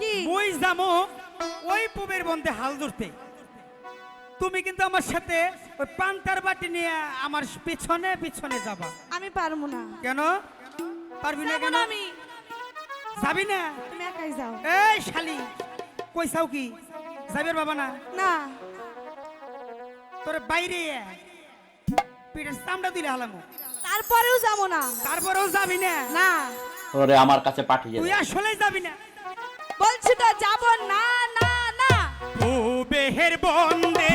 কি? মুই যামু ওই পুবের বন্ধে হাল ধরতে। তুমি কিন্তু আমার সাথে ওই পান্তার বাটি নিয়ে আমার পিছনে পিছনে যাবা। আমি পারব না। কেন? পারবি না কেন? আমি। যাবি না? তুমি একাই যাও। এই শালি কি? যাবের বাবা না? না। তোর বাইরে। পিঠের চামড়া দিলে হালামু। তারপরেও যাব না। তারপরেও যাবি না? না। ওরে আমার কাছে পাঠিয়ে তুই দে আসলেই যাবি না। বলছি তো যাব না না না। ও বেহের বন্দে